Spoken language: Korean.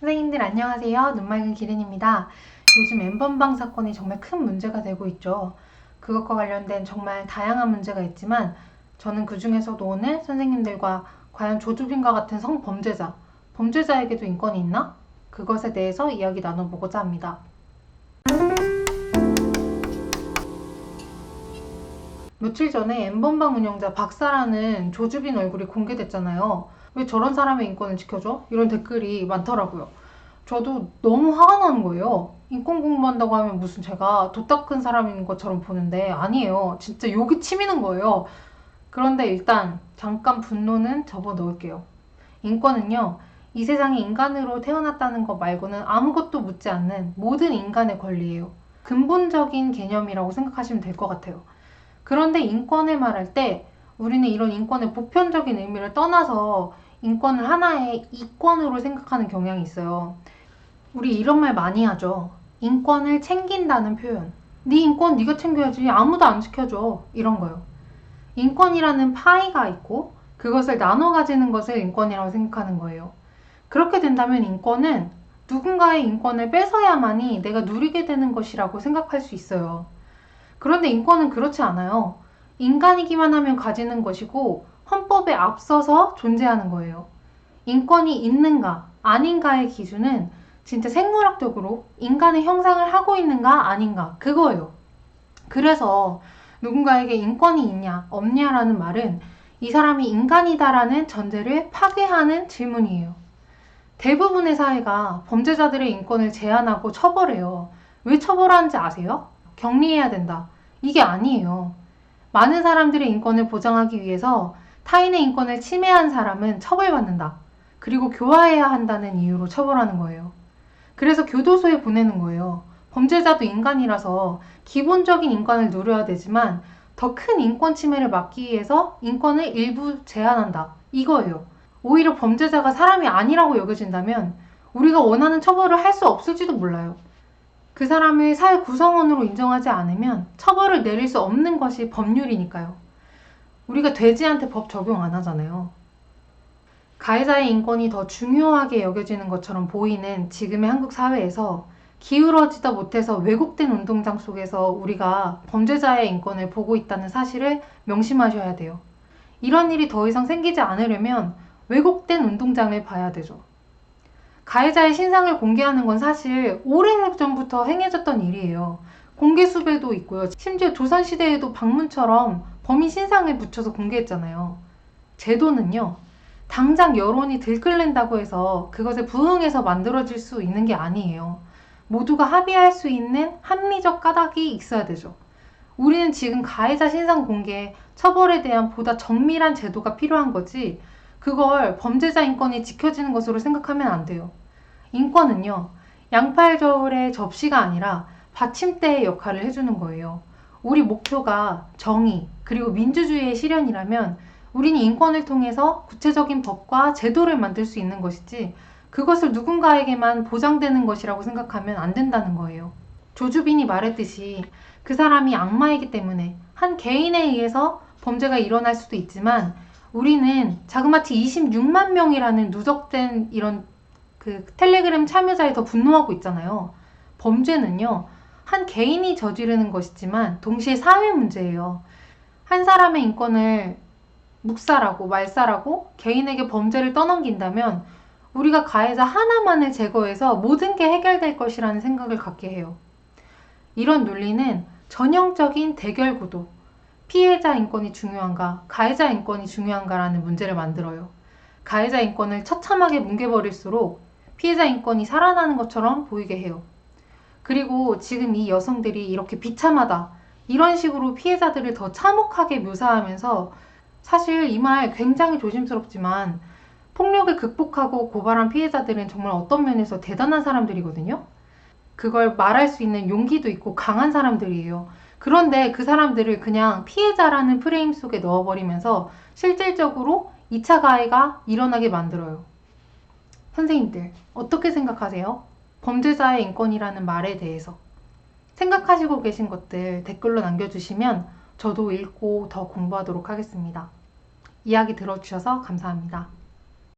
선생님들 안녕하세요. 눈맑은 기린입니다. 요즘 엠번방 사건이 정말 큰 문제가 되고 있죠. 그것과 관련된 정말 다양한 문제가 있지만 저는 그 중에서도 오늘 선생님들과 과연 조주빈과 같은 성범죄자, 범죄자에게도 인권이 있나? 그것에 대해서 이야기 나눠보고자 합니다. 며칠 전에 엠번방 운영자 박사라는 조주빈 얼굴이 공개됐잖아요. 왜 저런 사람의 인권을 지켜줘? 이런 댓글이 많더라고요. 저도 너무 화가 나는 거예요. 인권 공부한다고 하면 무슨 제가 도 닦은 사람인 것처럼 보는데 아니에요. 진짜 욕이 치미는 거예요. 그런데 일단 잠깐 분노는 접어 넣을게요. 인권은요, 이 세상에 인간으로 태어났다는 것 말고는 아무것도 묻지 않는 모든 인간의 권리예요. 근본적인 개념이라고 생각하시면 될 것 같아요. 그런데 인권을 말할 때 우리는 이런 인권의 보편적인 의미를 떠나서 인권을 하나의 이권으로 생각하는 경향이 있어요. 우리 이런 말 많이 하죠. 인권을 챙긴다는 표현. 네 인권 네가 챙겨야지. 아무도 안 지켜줘. 이런 거요. 인권이라는 파이가 있고 그것을 나눠 가지는 것을 인권이라고 생각하는 거예요. 그렇게 된다면 인권은 누군가의 인권을 뺏어야만이 내가 누리게 되는 것이라고 생각할 수 있어요. 그런데 인권은 그렇지 않아요. 인간이기만 하면 가지는 것이고 헌법에 앞서서 존재하는 거예요. 인권이 있는가, 아닌가의 기준은 진짜 생물학적으로 인간의 형상을 하고 있는가, 아닌가, 그거예요. 그래서 누군가에게 인권이 있냐, 없냐라는 말은 이 사람이 인간이다라는 전제를 파괴하는 질문이에요. 대부분의 사회가 범죄자들의 인권을 제한하고 처벌해요. 왜 처벌하는지 아세요? 격리해야 된다. 이게 아니에요. 많은 사람들의 인권을 보장하기 위해서 타인의 인권을 침해한 사람은 처벌받는다. 그리고 교화해야 한다는 이유로 처벌하는 거예요. 그래서 교도소에 보내는 거예요. 범죄자도 인간이라서 기본적인 인권을 누려야 되지만 더 큰 인권 침해를 막기 위해서 인권을 일부 제한한다. 이거예요. 오히려 범죄자가 사람이 아니라고 여겨진다면 우리가 원하는 처벌을 할 수 없을지도 몰라요. 그 사람을 사회 구성원으로 인정하지 않으면 처벌을 내릴 수 없는 것이 법률이니까요. 우리가 돼지한테 법 적용 안 하잖아요. 가해자의 인권이 더 중요하게 여겨지는 것처럼 보이는 지금의 한국 사회에서 기울어지다 못해서 왜곡된 운동장 속에서 우리가 범죄자의 인권을 보고 있다는 사실을 명심하셔야 돼요. 이런 일이 더 이상 생기지 않으려면 왜곡된 운동장을 봐야 되죠. 가해자의 신상을 공개하는 건 사실 오래전부터 행해졌던 일이에요. 공개 수배도 있고요. 심지어 조선시대에도 방문처럼 범인 신상을 붙여서 공개했잖아요. 제도는요, 당장 여론이 들끓는다고 해서 그것에 부응해서 만들어질 수 있는 게 아니에요. 모두가 합의할 수 있는 합리적 까닭이 있어야 되죠. 우리는 지금 가해자 신상 공개, 처벌에 대한 보다 정밀한 제도가 필요한 거지, 그걸 범죄자 인권이 지켜지는 것으로 생각하면 안 돼요. 인권은요, 양팔 저울의 접시가 아니라 받침대의 역할을 해주는 거예요. 우리 목표가 정의, 그리고 민주주의의 실현이라면 우리는 인권을 통해서 구체적인 법과 제도를 만들 수 있는 것이지 그것을 누군가에게만 보장되는 것이라고 생각하면 안 된다는 거예요. 조주빈이 말했듯이 그 사람이 악마이기 때문에 한 개인에 의해서 범죄가 일어날 수도 있지만 우리는 자그마치 26만 명이라는 누적된 이런 그 텔레그램 참여자에 더 분노하고 있잖아요. 범죄는요, 한 개인이 저지르는 것이지만 동시에 사회 문제예요. 한 사람의 인권을 묵살하고 말살하고 개인에게 범죄를 떠넘긴다면 우리가 가해자 하나만을 제거해서 모든 게 해결될 것이라는 생각을 갖게 해요. 이런 논리는 전형적인 대결 구도, 피해자 인권이 중요한가, 가해자 인권이 중요한가라는 문제를 만들어요. 가해자 인권을 처참하게 뭉개버릴수록 피해자 인권이 살아나는 것처럼 보이게 해요. 그리고 지금 이 여성들이 이렇게 비참하다, 이런 식으로 피해자들을 더 참혹하게 묘사하면서 사실 이 말 굉장히 조심스럽지만 폭력을 극복하고 고발한 피해자들은 정말 어떤 면에서 대단한 사람들이거든요. 그걸 말할 수 있는 용기도 있고 강한 사람들이에요. 그런데 그 사람들을 그냥 피해자라는 프레임 속에 넣어버리면서 실질적으로 2차 가해가 일어나게 만들어요. 선생님들, 어떻게 생각하세요? 범죄자의 인권이라는 말에 대해서. 생각하시고 계신 것들 댓글로 남겨주시면 저도 읽고 더 공부하도록 하겠습니다. 이야기 들어주셔서 감사합니다.